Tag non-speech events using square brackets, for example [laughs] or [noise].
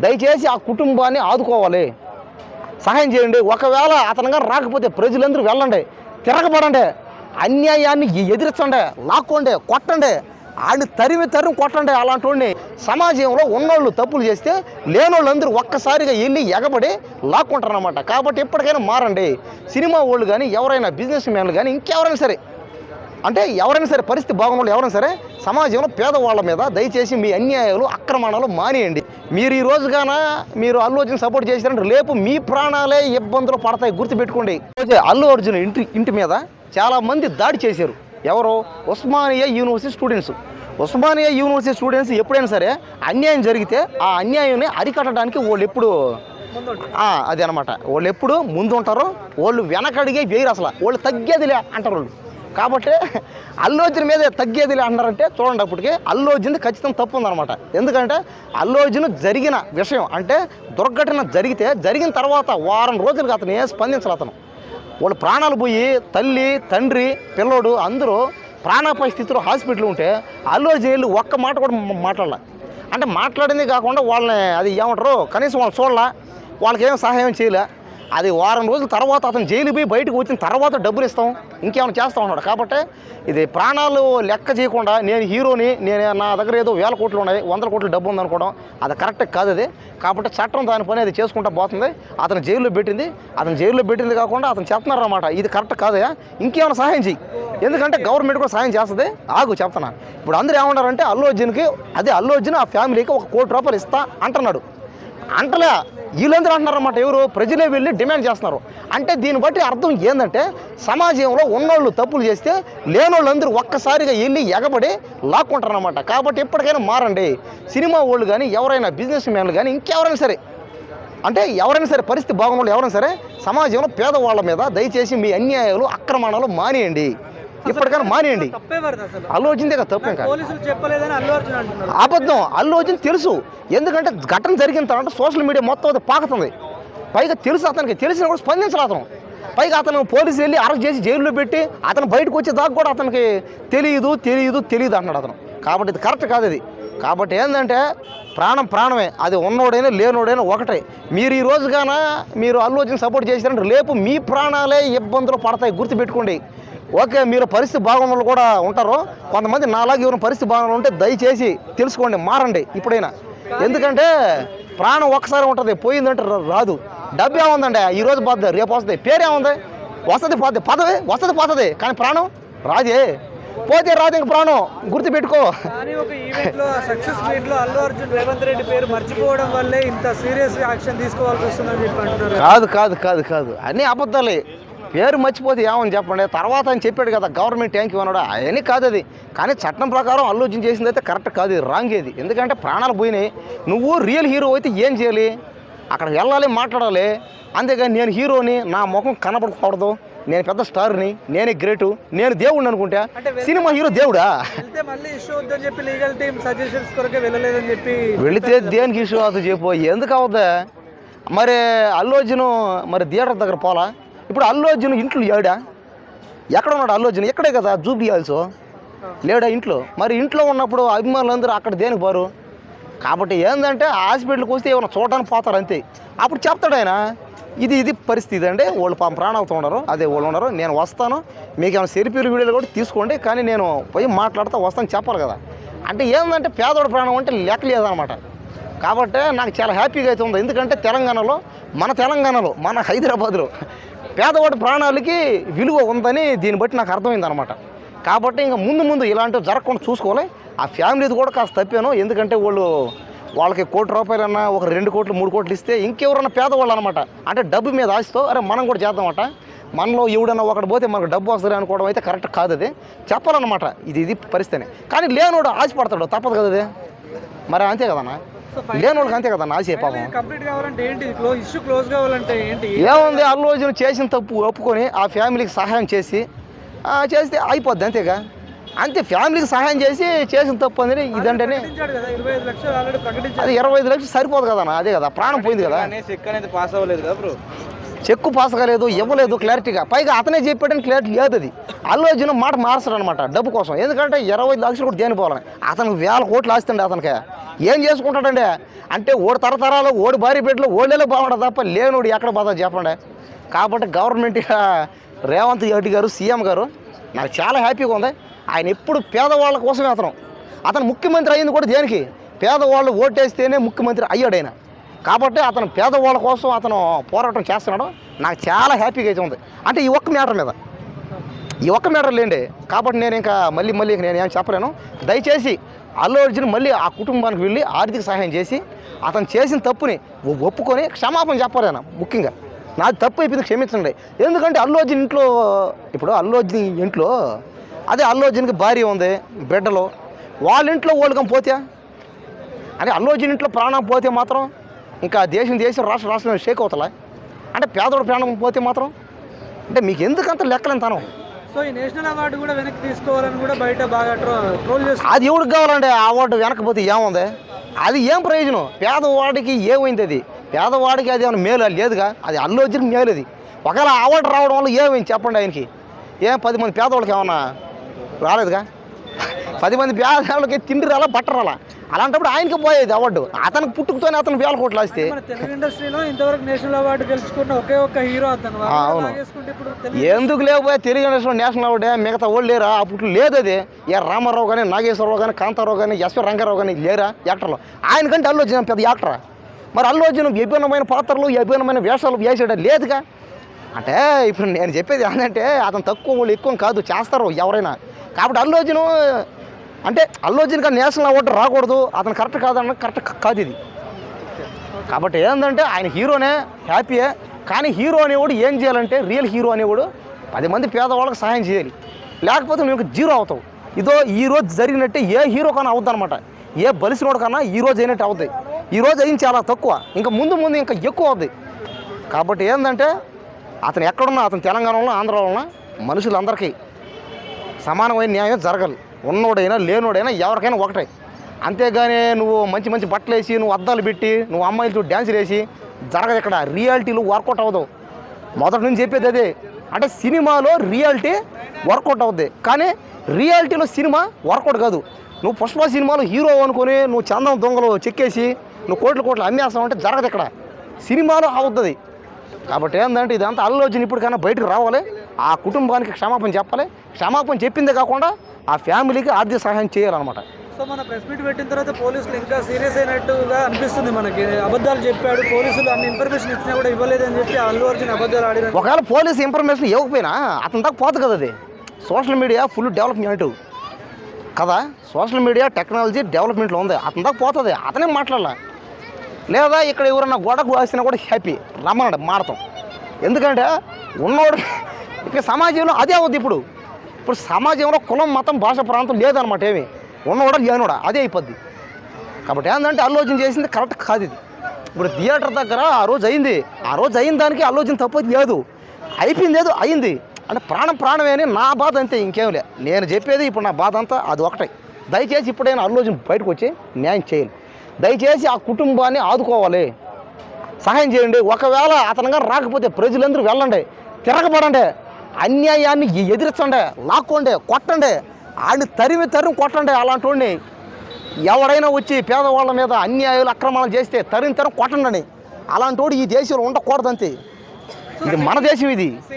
దయచేసి ఆ కుటుంబాన్ని ఆదుకోవాలి. సహాయం చేయండి. ఒకవేళ అతను కానీ రాకపోతే ప్రజలందరూ వెళ్ళండి. తిరగబడండి. అన్యాయాన్ని ఎదిరించండి. లాక్కోండి. కొట్టండి. ఆడిని తరిమి తరిమి కొట్టండి. అలాంటి సమాజంలో ఉన్నోళ్ళు తప్పులు చేస్తే లేనోళ్ళందరూ ఒక్కసారిగా వెళ్ళి ఎగబడి లాక్కుంటారు అనమాట కాబట్టి ఎప్పటికైనా మారండి. సినిమా వాళ్ళు కానీ ఎవరైనా బిజినెస్ మ్యాన్లు కానీ ఇంకెవరైనా సరే అంటే ఎవరైనా సరే పరిస్థితి బాగున్న ఎవరైనా సరే సమాజంలో పేదవాళ్ళ మీద దయచేసి మీ అన్యాయాలు అక్రమణాలు మానేయండి. మీరు ఈ రోజుగాన మీరు అల్లు అర్జున్ సపోర్ట్ చేశారంటే రేపు మీ ప్రాణాలే ఇబ్బందులు పడతాయి గుర్తుపెట్టుకోండి. అల్లు అర్జున్ ఇంటి ఇంటి మీద చాలామంది దాడి చేశారు. ఎవరు? Osmania university students. Osmania university students ఎప్పుడైనా సరే అన్యాయం జరిగితే ఆ అన్యాయాన్ని అరికట్టడానికి వాళ్ళు ఎప్పుడు అదే అనమాట వాళ్ళు ఎప్పుడు ముందు ఉంటారు వాళ్ళు వెనకడిగే వేయరు అసలు. వాళ్ళు తగ్గేదిలే అంటారు వాళ్ళు. కాబట్టి అల్లు అర్జున్ మీద తగ్గేదిలే అన్నారంటే చూడండి అప్పటికి అల్లు అర్జున్ ఖచ్చితంగా తప్పు ఉందన్నమాట ఎందుకంటే అల్లు అర్జున్ జరిగిన విషయం అంటే దుర్ఘటన జరిగితే జరిగిన తర్వాత వారం రోజులకు అతను ఏ స్పందించాలి అతను. వాళ్ళు ప్రాణాలు పోయి తల్లి తండ్రి పిల్లోడు అందరూ ప్రాణాపాయ స్థితిలో హాస్పిటల్ ఉంటే అల్లు అర్జున్ వెళ్ళి ఒక్క మాట కూడా మాట్లాడాలి మాట్లాడాల. అంటే మాట్లాడింది కాకుండా వాళ్ళని అది ఏమంటారు? కనీసం వాళ్ళు చూడాల. వాళ్ళకి ఏం సహాయం చేయలే. అది వారం రోజుల తర్వాత అతను జైలు పోయి బయటకు వచ్చిన తర్వాత డబ్బులు ఇస్తాం ఇంకేమైనా చేస్తా ఉన్నాడు. కాబట్టి ఇది ప్రాణాలు లెక్క చేయకుండా నేను హీరోని నేను నా దగ్గర ఏదో వేల కోట్లు ఉన్నాయి వందల కోట్ల డబ్బు ఉందనుకోవడం అది కరెక్ట్ కాదు అది. కాబట్టి చట్టం దాని పని అది చేసుకుంటా పోతుంది. అతను జైల్లో పెట్టింది. అతను జైల్లో పెట్టింది కాకుండా అతను చెప్తున్నారన్నమాట ఇది కరెక్ట్ కాదయా ఇంకేమైనా సహాయం చేయి ఎందుకంటే గవర్నమెంట్ కూడా సహాయం చేస్తుంది. ఆగు చెప్తున్నా. ఇప్పుడు అందరూ ఏమన్నారంటే అల్లు అర్జున్కి అదే అల్లు అర్జున్ ఆ ఫ్యామిలీకి ఒక కోటి రూపాయలు ఇస్తా అంటున్నాడు. అంటలే. వీళ్ళందరూ అంటున్నారన్నమాట ఎవరు? ప్రజలే వెళ్ళి డిమాండ్ చేస్తున్నారు. అంటే దీన్ని బట్టి అర్థం ఏంటంటే సమాజంలో ఉన్నోళ్ళు తప్పులు చేస్తే లేనోళ్ళందరూ ఒక్కసారిగా వెళ్ళి ఎగబడి లాక్కుంటారన్నమాట. కాబట్టి ఎప్పటికైనా మారండి. సినిమా వాళ్ళు కానీ ఎవరైనా బిజినెస్ మ్యాన్లు కానీ ఇంకెవరైనా సరే అంటే ఎవరైనా సరే పరిస్థితి బాగున్న వాళ్ళు ఎవరైనా సరే సమాజంలో పేదవాళ్ళ మీద దయచేసి మీ అన్యాయాలు అక్రమణాలు మానేయండి. ఇప్పటికైనా మానేయండి. అసలు ఆలోచించే కదా తప్పేం అల్లు అంటున్నారు. అబద్ధం. అల్లు అర్జున్ తెలుసు. ఎందుకంటే ఘటన జరిగిన తర్వాత సోషల్ మీడియా మొత్తం అది పాకుతుంది. పైగా తెలుసు అతనికి. తెలిసిన కూడా స్పందించాలి అతను. పైగా అతను పోలీసు వెళ్ళి అరెస్ట్ చేసి జైల్లో పెట్టి అతను బయటకు వచ్చే దాకా కూడా అతనికి తెలియదు తెలియదు తెలియదు అంటున్నాడు అతను. కాబట్టి ఇది కరెక్ట్ కాదు ఇది. కాబట్టి ఏంటంటే ప్రాణం ప్రాణమే. అది ఉన్నోడైనా లేనోడైనా ఒకటే. మీరు ఈ రోజుగాన మీరు అల్లు సపోర్ట్ చేశారంటే రేపు మీ ప్రాణాలే ఇబ్బందులు పడతాయి. గుర్తుపెట్టుకోండి. ఓకే మీరు పరిస్థితి బాగున్న కూడా ఉంటారు. కొంతమంది నాలాగే ఎవరైనా పరిస్థితి బాగున్న ఉంటే దయచేసి తెలుసుకోండి మారండి ఇప్పుడైనా. ఎందుకంటే ప్రాణం ఒక్కసారి ఉంటుంది పోయిందంటే రాదు. డబ్బు ఏముందండి? ఈ రోజు పోతుంది రేపు వస్తుంది. పేరేముంది వస్తుంది పోతుంది పదవి వస్తుంది పోతుంది. కానీ ప్రాణం? రాదే. పోతే రాదు ఇంక ప్రాణం. గుర్తుపెట్టుకో. సక్సెస్లో అల్లు అర్జున్ రేవంత్ రెడ్డి పేరు మర్చిపోవడం వల్లే ఇంత సీరియస్ యాక్షన్ తీసుకోవాల్సి వస్తుందని చెప్పి అంటున్నారు. కాదు కాదు కాదు కాదు. అన్నీ అబద్ధాలే. పేరు మర్చిపోతే ఏమని చెప్పండి? తర్వాత అని చెప్పాడు కదా గవర్నమెంట్ ట్యాంక్ అన్నాడు అవన్నీ కాదు అది. కానీ చట్టం ప్రకారం ఆలోచన చేసింది అయితే కరెక్ట్ కాదు ఇది రాంగ్ ఇది. ఎందుకంటే ప్రాణాలు పోయినాయి. నువ్వు రియల్ హీరో అయితే ఏం చేయాలి? అక్కడ వెళ్ళాలి మాట్లాడాలి. అంతేగాని నేను హీరోని నా ముఖం కనపడకూడదు నేను పెద్ద స్టార్ని నేనే గ్రేటు నేను దేవుడిని అనుకుంటా. సినిమా హీరో దేవుడా? వెళితే దేనికి ఇష్యూ అవుతుంది చెప్పు. ఎందుకు అవుద్దా? మరి అల్లు అర్జున్ మరి థియేటర్ దగ్గర పోలా? ఇప్పుడు అల్లు అర్జున్ ఇంట్లో ఏడా ఎక్కడ ఉన్నాడు అల్లు అర్జున్? ఇక్కడే కదా? జూబ్లీ లేడా ఇంట్లో? మరి ఇంట్లో ఉన్నప్పుడు అభిమానులందరూ అక్కడ దేనికి పోరు? కాబట్టి ఏంటంటే హాస్పిటల్కి వస్తే ఏమైనా చూడడానికి పోతారు అంతే. అప్పుడు చెప్తాడు ఆయన ఇది ఇది పరిస్థితి అంటే వాళ్ళు పాపం ప్రాణాలతో ఉన్నారు. అదే వాళ్ళు ఉన్నారు. నేను వస్తాను. మీకు ఏమైనా సెల్ఫీలు వీడియోలు కూడా తీసుకోండి. కానీ నేను పోయి మాట్లాడుతూ వస్తాను చెప్పాలి కదా. అంటే ఏంటంటే పేదోడు ప్రాణం అంటే లెక్క లేదనమాట కాబట్టి నాకు చాలా హ్యాపీగా అయితే ఉంది. ఎందుకంటే తెలంగాణలో మన తెలంగాణలో మన హైదరాబాద్లో పేదవాడి ప్రాణాలకి విలువ ఉందని దీన్ని బట్టి నాకు అర్థమైంది అనమాట కాబట్టి ఇంకా ముందు ముందు ఇలాంటివి జరగకుండా చూసుకోవాలి. ఆ ఫ్యామిలీది కూడా కాస్త తప్పాను. ఎందుకంటే వాళ్ళు వాళ్ళకి కోటి రూపాయలన్నా ఒక రెండు కోట్లు మూడు కోట్లు ఇస్తే ఇంకెవరన్నా పేదవాళ్ళు అనమాట అంటే డబ్బు మీద ఆశతో అరే మనం కూడా చేద్దామట. మనలో ఎవడన్నా ఒకటి పోతే మనకు డబ్బు వస్తుంది అనుకోవడం అయితే కరెక్ట్ కాదు అది. చెప్పాలన్నమాట. ఇది ఇది పరిస్థితి కానీ లేనోడు ఆశపడతాడు. తప్పదు కదా అది. మరి అంతే కదన్నా? లేనోళ్ళకి అంతే కదన్నా ఆశ పాపం. కంప్లీట్ కావాలంటే ఏంటి క్లోజ్ ఇష్యూ క్లోజ్ కావాలంటే ఏంటి? ఏముంది అల్లు అర్జున్ చేసిన తప్పు ఒప్పుకొని ఆ ఫ్యామిలీకి సహాయం చేసి ఆ, చేస్తే అయిపోద్ది అంతేగా. అంతే ఫ్యామిలీకి సహాయం చేసి చేసిన తప్పు అనేది ఇదంటేనే కదా ఇరవై ఐదు లక్షలు ఆల్రెడీ ప్రకటించాడు. అది ఇరవై ఐదు లక్షలు సరిపోదు కదా అదే కదా ప్రాణం పోయింది కదా. పాస్ అవ్వలేదు కదా బ్రో చెక్కు పాస్ కాలేదు ఇవ్వలేదు క్లారిటీగా. పైగా అతనే చెప్పాడని క్లారిటీ లేదు అది అల్లు అర్జున్ మాట మార్చడు అనమాట డబ్బు కోసం. ఎందుకంటే ఇరవై లక్షలు కూడా దేని పోవాలని? అతను వేల కోట్లు ఆస్తండి అతనికి. ఏం చేసుకుంటాడండి? అంటే ఓడి తరతరాలు ఓడి భారీ బిడ్డలు ఓళ్ళలో బాగుండదు తప్ప లేనుడు ఎక్కడ బాధ చెప్పండి. కాబట్టి గవర్నమెంట్ రేవంత్ రెడ్డి గారు సీఎం గారు నాకు చాలా హ్యాపీగా ఉంది. ఆయన ఎప్పుడు పేదవాళ్ళ కోసమే అతను. అతను ముఖ్యమంత్రి అయింది కూడా దేనికి? పేదవాళ్ళు ఓటేస్తేనే ముఖ్యమంత్రి అయ్యాడు ఆయన. కాబట్టి అతను పేదవాళ్ళ కోసం అతను పోరాటం చేస్తున్నాడు. నాకు చాలా హ్యాపీగా అయితే ఉంది. అంటే ఈ ఒక్క మ్యాటర్ మీద. ఈ ఒక్క మ్యాటర్ లేండి. కాబట్టి నేను ఇంకా మళ్ళీ మళ్ళీ నేను ఏం చెప్పలేను. దయచేసి అల్లు అర్జున్ మళ్ళీ ఆ కుటుంబానికి వెళ్ళి ఆర్థిక సహాయం చేసి అతను చేసిన తప్పుని ఒప్పుకొని క్షమాపణ చెప్పాలి ఆయన ముఖ్యంగా. నాది తప్పు అయిపోయింది క్షమించండి. ఎందుకంటే అల్లు అర్జున్ ఇంట్లో ఇప్పుడు అల్లు అర్జున్ ఇంట్లో అదే అల్లు అర్జున్కి భార్య ఉంది బిడ్డలు. వాళ్ళ ఇంట్లో ఓళ్ళకం పోతే? అంటే అల్లు అర్జున్ ఇంట్లో ప్రాణం పోతే మాత్రం ఇంకా దేశం దేశం రాష్ట్ర రాష్ట్రం షేక్ అవుతలే? అంటే పేదోడు ప్రాణం పోతే మాత్రం? అంటే మీకు ఎందుకంత లెక్కలేంతనం సో ఈ నేషనల్ అవార్డు కూడా వెనక్కి తీసుకోవాలని కూడా బయట బాగా ట్రోల్ అది ఎవరికి కావాలంటే ఆ అవార్డు వెనకపోతే ఏముంది? అది ఏం ప్రయోజనం? పేదవాడికి ఏమైంది అది? పేదవాడికి అది ఏమైనా మేలు లేదుగా? అది అల్లు అర్జున్ మేలు అది. ఒకవేళ అవార్డు రావడం వల్ల ఏమైంది చెప్పండి ఆయనకి? ఏం పది మంది పేదవాళ్ళకి ఏమన్నా రాలేదుగా? పది మంది పేదవాళ్ళకి తిండి రాలా బట్ట రాలా. అలాంటప్పుడు ఆయనకి పోయేది అవార్డు. అతనికి పుట్టుకతోనే అతను వేల కోట్లు వస్తే తెలుగు ఇండస్ట్రీలో ఇంతవరకు నేషనల్ అవార్డు గెలుచుకున్న ఒకే ఒక్క హీరో అతను. అవును. ఎందుకు లేకపోయా తెలుగు నేషనల్ నేషనల్ అవార్డే మిగతా వాళ్ళు లేరా? అప్పుడు లేదు అది. ఏ రామారావు కానీ నాగేశ్వరరావు కానీ కాంతారావు కానీ ఎస్వి రంగారావు కానీ లేరా? యాక్టర్లు. ఆయనకంటే అల్లు అర్జున్ పెద్ద యాక్టరా? మరి అల్లు అర్జున్ విభిన్నమైన పాత్రలు విభిన్నమైన వేషాలు వేసాడు లేదుగా? అంటే ఇప్పుడు నేను చెప్పేది ఏంటంటే అతను తక్కువ వాళ్ళు ఎక్కువ కాదు చేస్తారు ఎవరైనా. కాబట్టి అల్లు అర్జున్ అంటే అల్లు అర్జున్గా నేషనల్ అవార్డు రాకూడదు. అతను కరెక్ట్ కాదన్న కరెక్ట్ కాదు ఇది. కాబట్టి ఏంటంటే ఆయన హీరోనే హ్యాపీయే కానీ హీరో అనేవాడు ఏం చేయాలంటే రియల్ హీరో అనేవాడు పది మంది పేదవాళ్ళకి సహాయం చేయాలి. లేకపోతే నువ్వు జీరో అవుతావు. ఇదో ఈ రోజు జరిగినట్టే ఏ హీరో కన్నా అవుద్ది అనమాట ఏ బలిసినోడు కన్నా ఈ రోజు అయినట్టు అవుతాయి ఈ రోజు అయింది చాలా తక్కువ. ఇంకా ముందు ముందు ఇంకా ఎక్కువ అవుద్ది. కాబట్టి ఏంటంటే అతను ఎక్కడున్నా అతను తెలంగాణలో ఆంధ్రలో ఉన్న మనుషులందరికీ సమానమైన న్యాయం జరగాలి. ఉన్నోడైనా లేనోడైనా ఎవరికైనా ఒకటే. అంతేగాని నువ్వు మంచి మంచి బట్టలు వేసి నువ్వు అద్దాలు పెట్టి నువ్వు అమ్మాయిలతో డ్యాన్సులు వేసి జరగదు ఇక్కడ. రియాలిటీలు వర్కౌట్ అవ్వదు. మొదటి నుంచి చెప్పేది అదే. అంటే సినిమాలో రియాలిటీ వర్కౌట్ అవుద్ది. కానీ రియాలిటీలో సినిమా వర్కౌట్ కాదు. నువ్వు పుష్ప సినిమాలో హీరో అనుకొని నువ్వు చందం దొంగలు చెక్కేసి నువ్వు కోట్లు కోట్లు అమ్మేస్తావు అంటే జరగదు ఇక్కడ. సినిమాలో అవుతుంది కాబట్టి ఏంటంటే ఇదంతా అల్లు అర్జున్ ఇప్పటికైనా బయటకు రావాలి. ఆ కుటుంబానికి క్షమాపణ చెప్పాలి. క్షమాపణ చెప్పిందే కాకుండా ఆ ఫ్యామిలీకి ఆర్థిక సహాయం చేయాలన్నమాట. సో మన ప్రెస్ మీట్ పెట్టిన తర్వాత పోలీసులు ఇంకా సీరియస్ అయినట్టుగా అనిపిస్తుంది మనకి. అబద్ధాలు చెప్పాడు పోలీసులు అన్ని ఇన్ఫర్మేషన్ ఇచ్చినా కూడా ఇవ్వలేదని చెప్పి అల్లు అర్జున్ అబద్ధాలు ఆడిన ఒకవేళ పోలీస్ ఇన్ఫర్మేషన్ ఇవ్వకపోయినా అతని దాకా పోతుంది కదా అది. సోషల్ మీడియా ఫుల్ డెవలప్మెంట్ కదా సోషల్ మీడియా టెక్నాలజీ డెవలప్మెంట్లో ఉంది. అతని దాకా పోతుంది. అతనే మాట్లాడాల. లేదా ఇక్కడ ఎవరన్నా గొడవకు వేసినా కూడా హ్యాపీ రమ్మన్నాడు మాడతాం ఎందుకంటే ఉన్నోడు [laughs] ఇక్కడ సమాజంలో అదే అవుద్ది ఇప్పుడు. ఇప్పుడు సమాజంలో కులం మతం భాష ప్రాంతం లేదనమాట ఏమి. ఉన్నవాడా లేనోడా? అదే అయిపోద్ది. కాబట్టి ఏంటంటే ఆలోచన చేసింది కరెక్ట్ కాదు ఇది. ఇప్పుడు థియేటర్ దగ్గర ఆ రోజు అయింది. ఆ రోజు అయిన దానికి ఆలోచన తప్పది లేదు. అయిపోయింది ఏదో అయింది. అంటే ప్రాణం ప్రాణమే అని నా బాధ అంతే ఇంకేం లే. నేను చెప్పేది ఇప్పుడు నా బాధ అంతా అది ఒకటే. దయచేసి ఇప్పుడైనా ఆలోచన బయటకు వచ్చి న్యాయం చేయాలి దయచేసి ఆ కుటుంబాన్ని ఆదుకోవాలి. సహాయం చేయండి. ఒకవేళ అతనుగా రాకపోతే ప్రజలందరూ వెళ్ళండి. తిరగబడండి. అన్యాయాన్ని ఎదిరించండి లాక్కోండి కొట్టండి. ఆయన తరిమి తరిమి కొట్టండి అలాంటి వాడిని ఎవడైనా వచ్చి పేదవాళ్ళ మీద అన్యాయాలు అక్రమాలు చేస్తే తరిమి తరం కొట్టండి అలాంటి వాడు ఈ దేశంలో ఉండకూడదంతే. ఇది మన దేశం ఇది.